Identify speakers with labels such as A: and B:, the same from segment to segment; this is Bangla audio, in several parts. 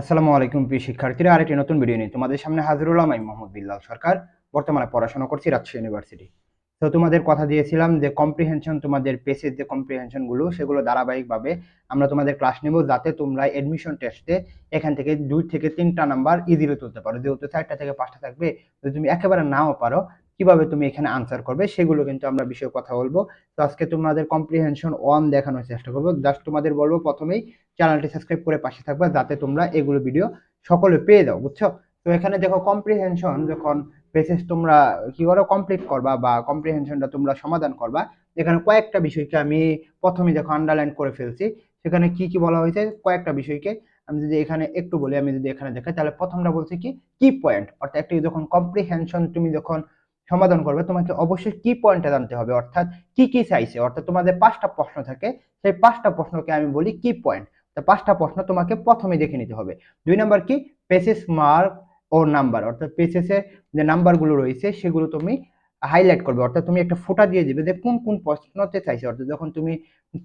A: আসসালামু আলাইকুম প্রিয় শিক্ষার্থীরা, আরেকটি নতুন ভিডিও নিয়ে তোমাদের সামনে হাজির হলাম। আমি মোহাম্মদ বিল্লাল সরকার। বর্তমানে পড়াশোনা করছি রাজশাহী ইউনিভার্সিটি তো তোমাদের কথা দিয়েছিলাম যে কম্প্রিহেনশন তোমাদের পেসের যে কম্প্রিহেনশনগুলো, সেগুলো ধারাবাহিকভাবে আমরা তোমাদের ক্লাস নেব যাতে তোমরা এডমিশন টেস্টে এখান থেকে দুই থেকে তিনটা নাম্বার ইজিলি তুলতে পারো। যেহেতু চারটা থেকে পাঁচটা থাকবে, যদি তুমি একেবারে নাও পারো কীভাবে তুমি এখানে আনসার করবে, সেগুলো কিন্তু আমরা বিষয়ে কথা বলব। তো আজকে তোমাদের কম্প্রিহেনশন ওয়ান দেখানোর চেষ্টা করব। জাস্ট তোমাদের বলব প্রথমেই চ্যানেলটি সাবস্ক্রাইব করে পাশে থাকবে, যাতে তোমরা এগুলো ভিডিও সকলে পেয়ে যাও, বুঝছ? তো এখানে দেখো কম্প্রিহেনশন যখন পেসেস তোমরা কি করো কমপ্লিট করবা বা কম্প্রিহেনশনটা তোমরা সমাধান করবা, এখানে কয়েকটা বিষয়কে আমি প্রথমে দেখো আন্ডারলাইন করে ফেলছি। সেখানে কি কি বলা হয়েছে? কয়েকটা বিষয়কে আমি যদি এখানে একটু বলি, আমি যদি এখানে দেখাই, তাহলে প্রথমটা বলছি কি কি পয়েন্ট অর্থাৎ একটি যখন কম্প্রিহেনশন তুমি যখন সমাধান করবে, তোমাকে অবশ্যই কি পয়েন্টটা জানতে হবে, অর্থাৎ কি কি চাইছে অর্থাৎ তোমাদের পাঁচটা প্রশ্ন থাকে, সেই পাঁচটা প্রশ্নকে আমি বলি কি পয়েন্ট তো পাঁচটা প্রশ্ন তোমাকে প্রথমে দেখে নিতে হবে। দুই নাম্বার কি? পেসেস মার্ক ও নাম্বার অর্থাৎ পেসেসের যে নাম্বারগুলো রয়েছে, সেগুলো তুমি হাইলাইট করবে, অর্থাৎ তুমি একটা ফোটা দিয়ে দিবে যে কোন কোন প্রশ্নতে চাইছে অর্থাৎ যখন তুমি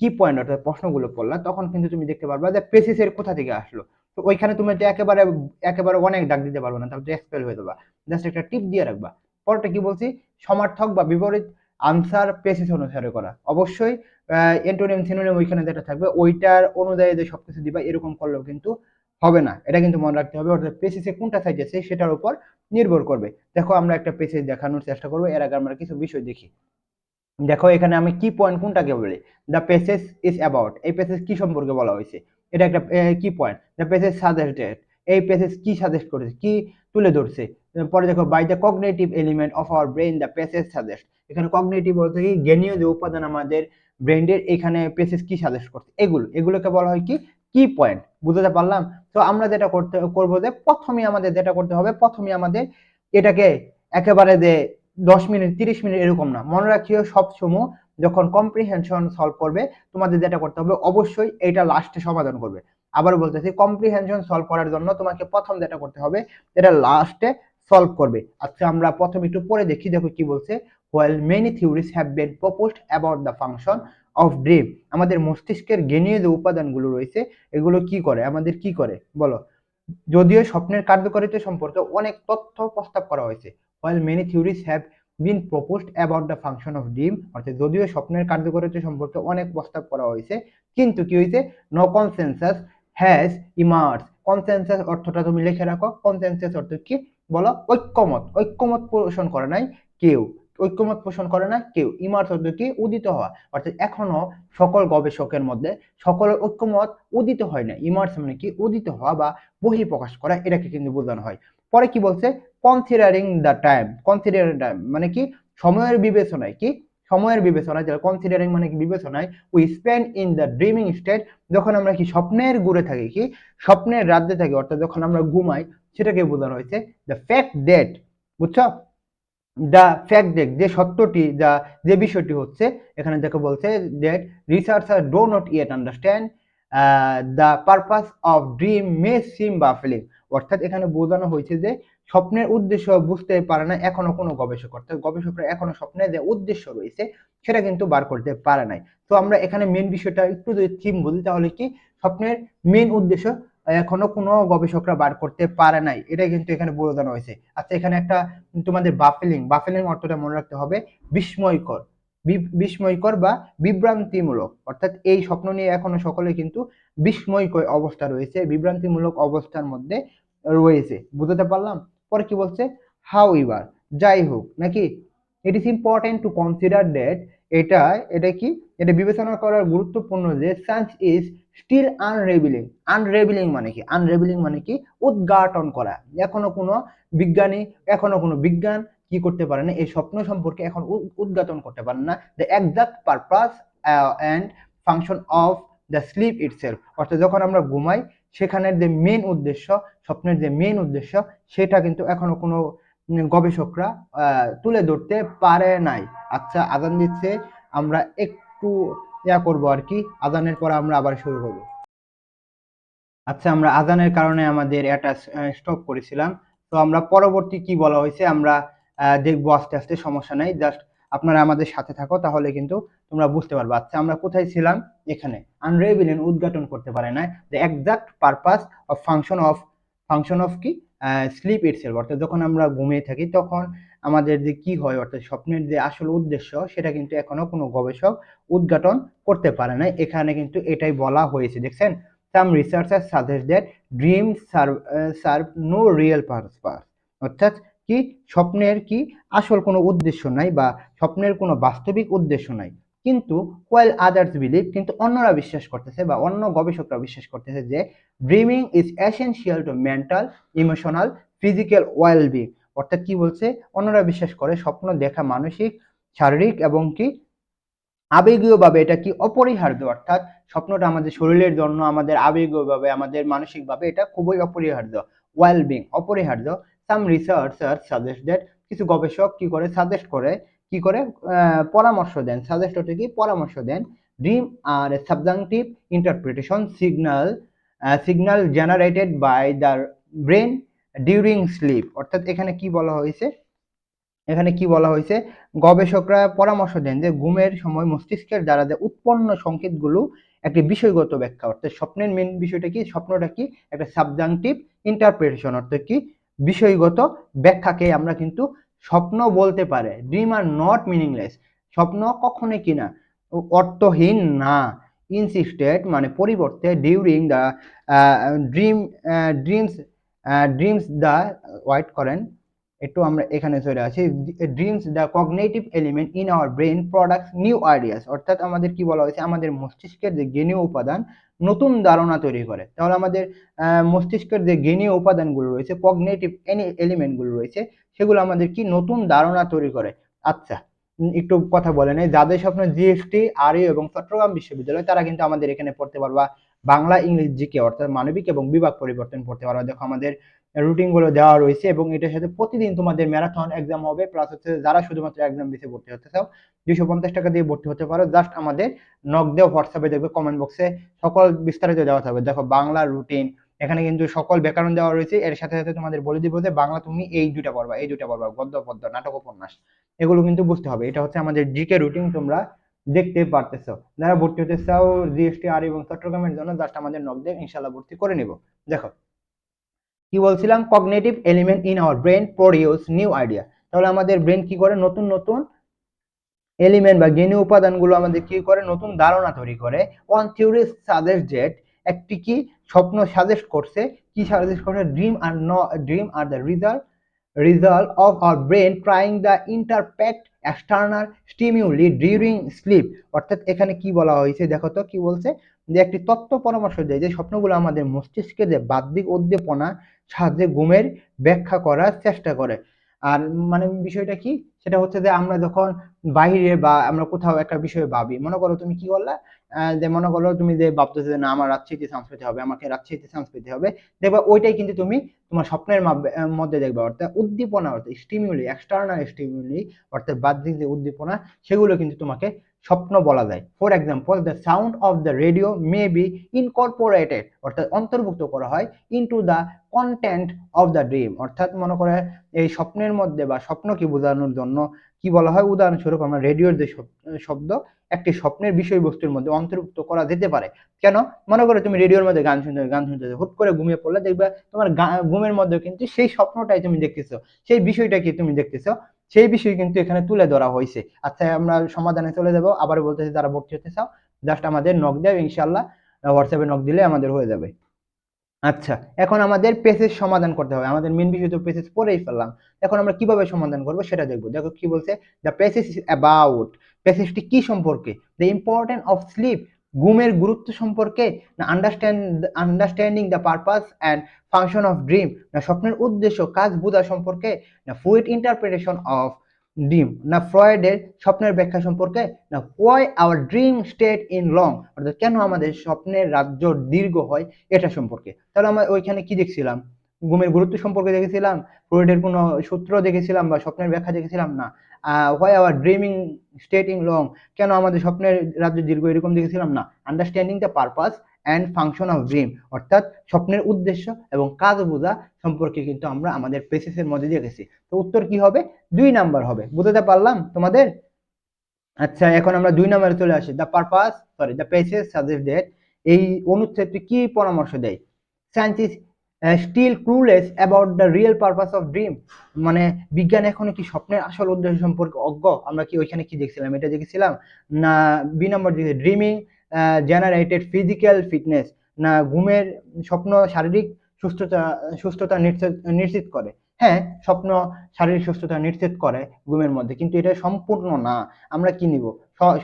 A: কি পয়েন্ট অর্থাৎ প্রশ্নগুলো পড়লা তখন কিন্তু তুমি দেখতে পারবা যে পেসেসের কোথা থেকে আসলো। তো ওইখানে তুমি একেবারে একেবারে অনেক ডাক দিতে পারবে না তাহলে এক্সপেল হয়ে যাবা। জাস্ট একটা টিপ দিয়ে রাখবা। পরটা কি বলছি? সমার্থক বা বিপরীত আনসার পেসিস অনুসারে করা। অবশ্যই এন্টোনিয়াম সিনোনিয়াম ওইখানে যেটা থাকবে, ওইটার অনুযায়ী যে সবকিছু দিবা, এরকম করলেও কিন্তু হবে না। এটা কিন্তু মনে রাখতে হবে, অর্থাৎ পেসিসে কোনটা সাইজ আছে সেটার উপর নির্ভর করবে। দেখো, আমরা একটা পেসেজ দেখানোর চেষ্টা করব, এর আগে আমরা কিছু বিষয় দেখি। দেখো, এখানে আমি কি পয়েন্ট কোনটাকে বলি? দ্য পেসেস ইজ অ্যাবাউট এই পেসেস কি সম্পর্কে বলা হয়েছে? এটা একটা কি পয়েন্ট দ্য পেসেস সাজেস্টেড এই পেসেস কি সাজেস্ট করেছে? কি তুলে ধরছে? পরে দেখো by the cognitive element of our brain the passage suggest এখানে কগনেটিভ বলতে কি? জ্ঞানীয় যে উপাদান আমাদের ব্রেনের এখানে পেসেস কি সাজেস্ট করছে? এগুলো, এগুলোকে বলা হয় কি? কি পয়েন্ট বুঝতে পারলাম? তো আমরা যেটা করতে, করব যে প্রথমে আমাদের যেটা করতে হবে প্রথমে আমাদের এটাকে একেবারে যে দশ মিনিট, তিরিশ মিনিট এরকম না। মনে রাখিও, সব সময় যখন কম্প্রিহেনশন সলভ করবে, তোমাদের যেটা করতে হবে, অবশ্যই এটা লাস্টে সমাধান করবে। আবার বলতেছি কম্প্রিহেনশন সলভ করার জন্য তোমাকে প্রথম যেটা করতে হবে, এটা লাস্টে সলভ করবে। আচ্ছা আমরা প্রথমে একটু পরে দেখি, দেখো কি বলছে while many theories have been proposed about the function of dream আমাদের মস্তিষ্কের জ্ঞানীয় যে উপাদানগুলো রয়েছে, এগুলো কি করে, আমাদের কি করে, বলো। যদিও স্বপ্নের কার্যকারিতা সম্পর্কে অনেক তথ্য প্রস্তাব করা হয়েছে while many theories have been proposed about the function of dream অর্থাৎ যদিও স্বপ্নের কার্যকারিতা সম্পর্কে অনেক প্রস্তাব করা হয়েছে, কিন্তু কি হয়েছে no consensus has emerge consensus অর্থটা তুমি লিখে রাখো কনসেনসাস অর্থ কি বলো, ঐক্যমত ঐক্যমত পোষণ করে নাই কেউ, ঐক্যমত পোষণ করে না কেউ অর্থ কি উদিত হওয়া অর্থাৎ এখনও সকল গবেষকের মধ্যে সকলের ঐক্যমত উদিত হয় না ইমার্স মানে কি? উদিত হওয়া বা বহি প্রকাশ করা, এটাকে কিন্তু বোঝানো হয়। পরে কি বলছে? Considering the time considering time মানে কি? সময়ের বিবেচনায় কি? সময়ের বিবেচনায় যেটা কনসিডারিং মানে কি? বিবেচনায় we spend in the dreaming state যখন আমরা কি স্বপ্নের গুড়ে থাকি কি? স্বপ্নের রাজ্যে থাকি, অর্থাৎ যখন আমরা ঘুমাই সেটাকে বোঝানো হয়েছে। দ্য ফ্যাক্ট ডেট বুঝছ? দ্য ফ্যাক্ট ডেট যে সত্যটি, যা, যে বিষয়টি হচ্ছে, এখানে দেখো বলছে that researcher do not yet understand the purpose of dream may seem baffling অর্থাৎ এখানে বোঝানো হয়েছে যে স্বপ্নের উদ্দেশ্য বুঝতে পারে না এখনও কোনো গবেষক। অর্থাৎ গবেষকরা এখনও স্বপ্নের যে উদ্দেশ্য রয়েছে, সেটা কিন্তু বার করতে পারে নাই। তো আমরা এখানে মেন বিষয়টা একটু যদি থিম বুঝি তাহলে কি? স্বপ্নের মেন উদ্দেশ্য এখনও কোনো গবেষকরা বার করতে পারে নাই। এটাই কিন্তু এখানে বোঝানো হয়েছে। আচ্ছা এখানে একটা তোমাদের বাফেলিং বাফেলিং অর্থটা মনে রাখতে হবে। বিস্ময়কর। বিস্ময়কর বা বিভ্রান্তিমূলক। অর্থাৎ এই স্বপ্ন নিয়ে এখনও সকলে কিন্তু বিস্ময়কর অবস্থা রয়েছে। বিভ্রান্তিমূলক অবস্থার মধ্যে রয়েছে। বুঝতে পারলাম? পরে কি বলছে? হাউ ইভার যাই হোক, নাকি? It is important to consider that এটা এটা কি? এটা বিবেচনা করার গুরুত্বপূর্ণ যে science is still unravelling unravelling মানে কি? আনরেভিলিং মানে কি? উদ্ঘাটন করা। এখনও কোনো বিজ্ঞানী, এখনও কোনো বিজ্ঞান কি করতে পারে না, এই স্বপ্ন সম্পর্কে এখন উদ্ঘাটন করতে পারে না। The exact purpose and function of the sleep itself অর্থাৎ যখন আমরা ঘুমাই, সেখানের যে মেন উদ্দেশ্য, স্বপ্নের যে মেন উদ্দেশ্য, সেটা কিন্তু এখনও কোনো গবেষকরা তুলে ধরতে পারে নাই। আচ্ছা আজান দিচ্ছে, আমরা একটু ইয়া করব আর কি, আজানের পর আমরা আবার শুরু করব আচ্ছা আমরা আজানের কারণে আমাদের এটা স্টপ করেছিলাম। তো আমরা পরবর্তী কি বলা হয়েছে, আমরা দেখব আস্তে আস্তে, সমস্যা নাই। জাস্ট আপনারা আমাদের সাথে থাকো, তাহলে কিন্তু তোমরা বুঝতে পারবে। আচ্ছা আমরা কোথায় ছিলাম? এখানে। আনরেভিলেন উদ্ঘাটন করতে পারে না। The exact purpose of function of function of কি? স্লিপ ইটসেলফ অর্থাৎ যখন আমরা ঘুমিয়ে থাকি, তখন আমাদের যে কি হয়, অর্থাৎ স্বপ্নের যে আসল উদ্দেশ্য, সেটা কিন্তু এখনও কোনো গবেষক উদ্ঘাটন করতে পারে না এখানে কিন্তু এটাই বলা হয়েছে, দেখছেন? Some researcher suggest that dream serve serve no real purpose অর্থাৎ কি? স্বপ্নের কি আসল কোনো উদ্দেশ্য নাই বা স্বপ্নের কোনো বাস্তবিক উদ্দেশ্য নাই। কিন্তু ওয়েল আদার্স বিলিভ কিন্তু অন্যরা বিশ্বাস করতেছে বা অন্য গবেষকরা বিশ্বাস করতেছে যে dreaming is essential to mental emotional physical wellbeing অর্থাৎ কি বলছে? অন্যরা বিশ্বাস করে, স্বপ্ন দেখা মানসিক, শারীরিক এবং কি আবেগীয়ভাবে এটা কি অপরিহার্য? অর্থাৎ স্বপ্নটা আমাদের শরীরের জন্য, আমাদের আবেগীয়ভাবে, আমাদের মানসিকভাবে এটা খুবই অপরিহার্য। ওয়েলবিং অপরিহার্য। সাম রিসার্চার সাজেস্ট দ্যাট কিছু গবেষক কি করে? সাজেস্ট করে, কি করে? পরামর্শ দেন। সাজেস্ট হচ্ছে কি? পরামর্শ দেন। Dream are subjunctive interpretation signal signal generated by the brain during sleep অর্থাৎ এখানে কি বলা হয়েছে? এখানে কি বলা হয়েছে? গবেষকরা পরামর্শ দেন যে ঘুমের সময় মস্তিষ্কের দ্বারা যে উৎপন্ন সংকেতগুলো একটি বিষয়গত ব্যাখ্যা, অর্থাৎ স্বপ্নের মেন বিষয়টা কি? স্বপ্নটা কি? একটা সাবজাংটিভ ইন্টারপ্রিটেশন অর্থাৎ কি? বিষয়গত ব্যাখ্যাকে আমরা কিন্তু স্বপ্ন বলতে পারে। ড্রিম আর নট মিনিংলেস স্বপ্ন কখনোই কিনা অর্থহীন না। ইনসিস্টেড মানে পরিবর্তে during the dream dreams dreams the wait করেন একটু আমরা এখানে চলে আসি। Dreams the cognitive element in our brain products new ideas অর্থাৎ আমাদের কি বলা হয়েছে? আমাদের মস্তিষ্কের যে জ্ঞানীয় উপাদান নতুন ধারণা তৈরি করে। তাহলে আমাদের মস্তিষ্কের যে জ্ঞানীয় উপাদানগুলো রয়েছে কগনেটিভ এলিমেন্টগুলো রয়েছে, সেগুলো আমাদের কি নতুন ধারণা তৈরি করে। আচ্ছা একটু কথা বলে নেই। যাদের স্বপ্ন জিএসটি আরইউ এবং চট্টগ্রাম বিশ্ববিদ্যালয়, তারা কিন্তু আমাদের এখানে পড়তে পারবা। বাংলা ইংলিশ জিকে অর্থাৎ মানবিক এবং বিভাগ পরিবর্তন পড়তে পারবা। দেখো আমাদের রুটিনগুলো দেওয়া রয়েছে এবং এটার সাথে প্রতিদিন তোমাদের ম্যারাথন এক্সাম হবে প্লাস হচ্ছে যারা শুধুমাত্র এক্সাম দিতে ভর্তি হতে চাও, দুইশো পঞ্চাশ টাকা দিয়ে ভর্তি হতে পারো। জাস্ট আমাদের নক দেও হোয়াটসঅ্যাপে দেখবে কমেন্ট বক্সে সকল বিস্তারিত দেওয়া থাকবে। দেখো বাংলা রুটিন এখানে কিন্তু সকল ব্যাকরণ দেওয়া রয়েছে। এর সাথে সাথে তোমাদের বলে দিব যে বাংলা তুমি এই দুটা পড়বা, এই দুটা পড়বা, গদ্য, পদ্য নাটক উপন্যাস এগুলো কিন্তু বুঝতে হবে। এটা হচ্ছে আমাদের জিকে রুটিন তোমরা দেখতে পারতেছো। যারা ভর্তি হতে চাও জিএসটি, আর এবং চট্টগ্রামের জন্য জাস্ট আমাদের নক দিয়ে ইনশাল্লাহ ভর্তি করে নিব। দেখো, কি বলছিলাম? Cognitive element in our brain produce new idea তাহলে আমাদের ব্রেন কি করে? নতুন নতুন এলিমেন্ট বা জ্ঞানী উপাদানগুলো আমাদের কি করে? নতুন ধারণা তৈরি করে। ওয়ান থিওরি সাজেস্ট ডেট একটি কি? স্বপ্ন সাজেস্ট করছে, কি সাজেস্ট করছে? ড্রিম আর ন dream are the result result of our brain trying the interpret external stimuli during sleep অর্থাৎ এখানে কি বলা হয়েছে? দেখো তো কি বলছে? যে একটি তত্ত্ব পরামর্শ দেয় যে স্বপ্নগুলো আমাদের মস্তিষ্কে যে বাহ্যিক উদ্দীপনা সাহায্যে ঘুমের ব্যাখ্যা করার চেষ্টা করে। আর মানে বিষয়টা কি? সেটা হচ্ছে যে আমরা যখন বাইরে বা আমরা কোথাও একটা বিষয়ে ভাবি, মনে করো তুমি কি করলা? যে মনে করো তুমি যে ভাবতেছো যে না, আমার রাজশাহীতে চান্স পেতে হবে, আমাকে রাজশাহীতে চান্স পেতে হবে, দেখবা ওইটাই কিন্তু তুমি তোমার স্বপ্নের মধ্যে দেখবে। অর্থাৎ উদ্দীপনা, অর্থাৎ স্টিমুলি এক্সটার্নাল স্টিমুলি অর্থাৎ বাহ্যিক যে উদ্দীপনা, সেগুলো কিন্তু তোমাকে স্বপ্ন বলা যায়। For example the sound of the radio may be incorporated অর্থাৎ অন্তর্ভুক্ত করা হয় into the content of the dream অর্থাৎ মনে করে এই স্বপ্নের মধ্যে বা স্বপ্নকে বোঝানোর জন্য কি বলা হয়? উদাহরণস্বরূপ আমরা রেডিওর যে শব্দ, একটি স্বপ্নের বিষয়বস্তুর মধ্যে অন্তর্ভুক্ত করা যেতে পারে। কেন? মনে করো তুমি রেডিওর মধ্যে গান শুনতে গান শুনতে হুট করে ঘুমিয়ে পড়লে দেখবে তোমার ঘুমের মধ্যে কিন্তু সেই স্বপ্নটাই তুমি দেখতেছো, সেই বিষয়টাকে তুমি দেখতেছো, সেই বিষয় কিন্তু এখানে তুলে ধরা হয়েছে। আচ্ছা আমরা সমাধানে চলে যাব, আবার বলতেছি যারা ভর্তি হতে চাও জাস্ট আমাদের নক দেয় ইনশাল্লাহ হোয়াটসঅ্যাপে নক দিলে আমাদের হয়ে যাবে। আচ্ছা এখন আমাদের পেসেজ সমাধান করতে হবে। আমাদের মেন বিষয় তো পেসেজ পড়েই ফেললাম। এখন আমরা কীভাবে সমাধান করব সেটা দেখব। দেখো কি বলছে? দ্য পেসেজ ইজ অ্যাবাউট পেসেজটি কি সম্পর্কে? দ্য ইম্পর্টেন্ট অফ স্লিপ ঘুমের গুরুত্ব সম্পর্কে, না understand understanding the purpose and function of dream না স্বপ্নের উদ্দেশ্য, কাজ, বোঝা সম্পর্কে, না ফ্লুইড ইন্টারপ্রিটেশন অফ ড্রিম না ফ্রয়েডের স্বপ্নের ব্যাখ্যা সম্পর্কে, না why our dream state in long অর্থাৎ কেন আমাদের স্বপ্নের রাজ্য দীর্ঘ হয় এটা সম্পর্কে। তাহলে আমরা ওইখানে কি দেখছিলাম? ঘুমের গুরুত্ব সম্পর্কে দেখেছিলাম? ফ্রয়েডের কোনো সূত্র দেখেছিলাম বা স্বপ্নের ব্যাখ্যা দেখেছিলাম? না। Why our dreaming state in long কেন আমাদের স্বপ্নের রাজ্য দীর্ঘ এরকম দেখেছিলাম? না। Understanding the purpose and function of dream অর্থাৎ স্বপ্নের উদ্দেশ্য এবং কাজ বোঝা সম্পর্কে কিন্তু আমরা আমাদের পেসিসের মধ্যে দেখেছি তো উত্তর কি হবে? দুই নাম্বার হবে। বুঝতে পারলাম তোমাদের? আচ্ছা এখন আমরা দুই নম্বরে চলে আসি। The purpose sorry the passage suggest that এই অনুচ্ছেদটি কি পরামর্শ দেয়? Scientist still clueless about the real purpose of dream মানে বিজ্ঞান এখনও কি স্বপ্নের আসল উদ্দেশ্য সম্পর্কে অজ্ঞ? আমরা কি ওইখানে কি দেখছিলাম? এটা দেখেছিলাম? না বি নম্বর দিকে ড্রিমিং জেনারেটেড ফিজিক্যাল ফিটনেস না ঘুমের স্বপ্ন শারীরিক সুস্থতা সুস্থতা নিশ্চিত করে। হ্যাঁ স্বপ্ন শারীরিক সুস্থতা নিশ্চিত করে ঘুমের মধ্যে, কিন্তু এটা সম্পূর্ণ না। আমরা কি নিব?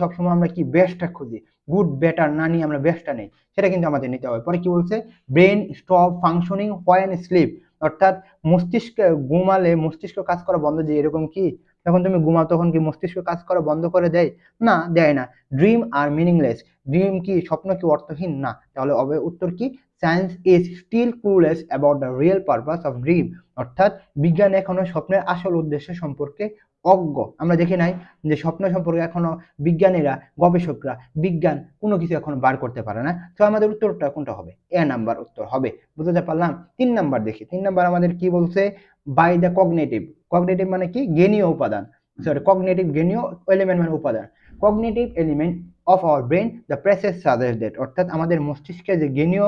A: সবসময় আমরা কি বেস্টটা খুঁজি? গুড বেটার না নিয়ে আমরা বেস্টটা নেই। সেটা কিন্তু আমাদের নিতে হবে। পরে কি বলছে? Brain stop functioning when sleep অর্থাৎ মস্তিষ্ক ঘুমালে মস্তিষ্ক কাজ করা বন্ধ যে এরকম কি? যখন তুমি ঘুমাও, তখন কি মস্তিষ্ক কাজ করা বন্ধ করে দেয়? না দেয় না। ড্রিম আর মিনিংলেস ড্রিম কি স্বপ্ন কি অর্থহীন? না। তাহলে অবে, উত্তর কি? Science is still clueless about the real purpose of dream অর্থাৎ বিজ্ঞান এখনও স্বপ্নের আসল উদ্দেশ্য সম্পর্কে অজ্ঞ। আমরা দেখি নাই যে স্বপ্ন সম্পর্কে এখনও বিজ্ঞানীরা, গবেষকরা, বিজ্ঞান কোনো কিছু এখন বার করতে পারে না। তো আমাদের উত্তরটা কোনটা হবে? এ নাম্বার উত্তর হবে। বুঝতে পারলাম? তিন নাম্বার দেখি। তিন নাম্বার আমাদের কি বলছে? বাই দ্য কগনেটিভ কগনেটিভ মানে কি? জ্ঞানীয় উপাদান। সরি কগনেটিভ জ্ঞানীয় এলিমেন্ট মানে উপাদান। Cognitive element of our brain the passage suggest that অর্থাৎ আমাদের মস্তিষ্কে যে জ্ঞানীয়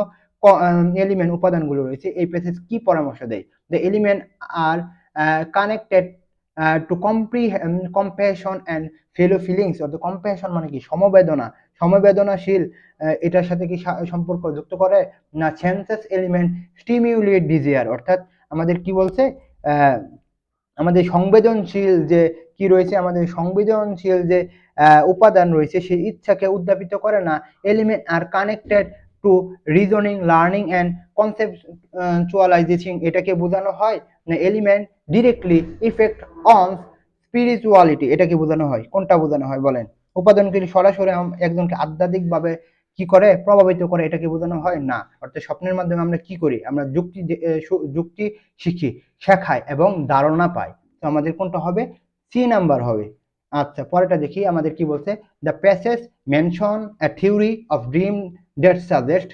A: এলিমেন্ট উপাদানগুলো রয়েছে, এই প্রেসেস কি পরামর্শ দেয়? The element are connected to কম্প্রি compassion and fellow feelings অর্থাৎ কম্প্যাশন মানে কি? সমবেদনা। সমবেদনাশীল এটার সাথে কি সম্পর্ক যুক্ত করে? না সেন্সাস এলিমেন্ট স্টিমিউলেট ডিজিয়ার অর্থাৎ আমাদের কি বলছে? আমাদের সংবেদনশীল যে কি রয়েছে, আমাদের সংবেদনশীল যে উপাদান রয়েছে, সেই ইচ্ছাকে উদ্যাপিত করে না। Element are connected to reasoning learning and conceptualization এটাকে বোঝানো হয়। Element directly effect on spirituality এটাকে বোঝানো হয়? কোনটা বোঝানো হয় বলেন? উপাদানগুলি সরাসরি একজনকে আধ্যাত্মিকভাবে কি করে? প্রভাবিত করে এটাকে বোঝানো হয়? না। অর্থাৎ স্বপ্নের মাধ্যমে আমরা কি করি? আমরা যুক্তি যুক্তি শিখি, শেখাই এবং ধারণা পাই। তো আমাদের কোনটা হবে? সি নাম্বার হবে। আচ্ছা পরেরটা দেখি। আমাদের কি বলছে? The passage mention a theory of dream that suggest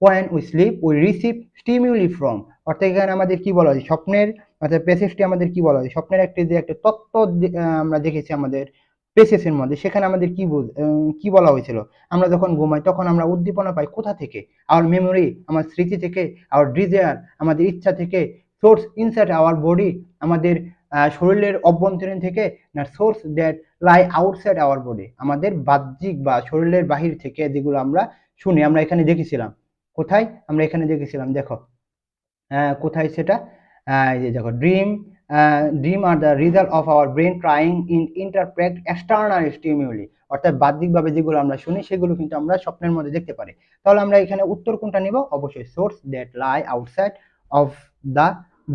A: when we sleep, we receive stimuli from অর্থাৎ এখানে আমাদের কি বলা হয় স্বপ্নের, অর্থাৎ প্যাসেজটি আমাদের কি বলা হয় স্বপ্নের একটি যে একটা তত্ত্ব আমরা দেখেছি আমাদের পেসেসের মধ্যে। সেখানে আমাদের কি কি বলা হয়েছিল? আমরা যখন ঘুমাই, তখন আমরা উদ্দীপনা পাই কোথা থেকে? আওয়ার মেমোরি আমার স্মৃতি থেকে আওয়ার ডিজায়ার আমাদের ইচ্ছা থেকে সোর্স ইনসাইড আওয়ার বডি আমাদের শরীরের অভ্যন্তরীণ থেকে, না source that lie outside our body আমাদের বাহ্যিক বা শরীরের বাহির থেকে যেগুলো আমরা শুনি, আমরা এখানে দেখেছিলাম। কোথায়? আমরা এখানে দেখেছিলাম, দেখো। কোথায় সেটা? যে দেখো dream dream are the result of our brain trying in interpret external stimuli অর্থাৎ বাহ্যিকভাবে যেগুলো আমরা শুনি, সেগুলো কিন্তু আমরা স্বপ্নের মধ্যে দেখতে পারি। তাহলে আমরা এখানে উত্তর কোনটা নিব? অবশ্যই source that lie outside of the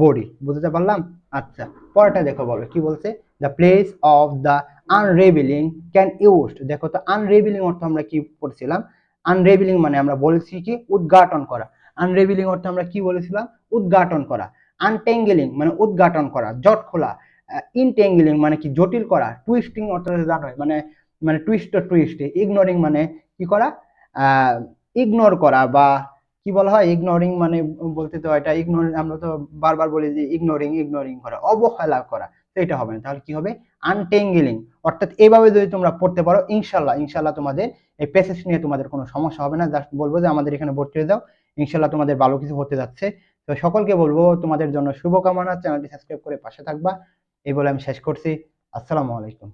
A: body বুঝতে পারলাম? আচ্ছা পরেরটা দেখো বলো, কি বলছে? The place of the unravelling can used দেখো তো আনরেভিলিং অর্থ আমরা কি পড়ছিলাম? আনরেভিলিং মানে আমরা বলেছি কি উদ্ঘাটন করা। আনরেভিলিং অর্থে আমরা কি বলেছিলাম? উদ্ঘাটন করা। আনটেঙ্গেলিং মানে উদ্ঘাটন করা, জট খোলা। ইনটেঙ্গেলিং মানে কি? জটিল করা টুইস্টিং অর্থ জানো মানে মানে টুইস্ট টুইস্ট ইগনোরিং মানে কি করা? ইগনোর করা বা কি বলা হয়? ইগনোরিং মানে বলতে তো এটা ইগনোর আমরা তো বারবার বলি যে ইগনোরিং ইগনোরিং করা, অবহেলা করা। তো এটা হবে না। তাহলে কি হবে? আনটেঙ্গেলিং অর্থাৎ এভাবে যদি তোমরা পড়তে পারো ইনশাল্লাহ ইনশাল্লাহ তোমাদের এই প্যাসেজ নিয়ে তোমাদের কোনো সমস্যা হবে না। জাস্ট বলব যে আমাদের এখানে ভর্তি হয়ে যাও। ইনশাল্লাহ তোমাদের ভালো কিছু হতে যাচ্ছে। তো সকলকে বলব, তোমাদের জন্য শুভকামনা। চ্যানেলটি সাবস্ক্রাইব করে পাশে থাকবা। এই বলে আমি শেষ করছি। আসসালামু আলাইকুম।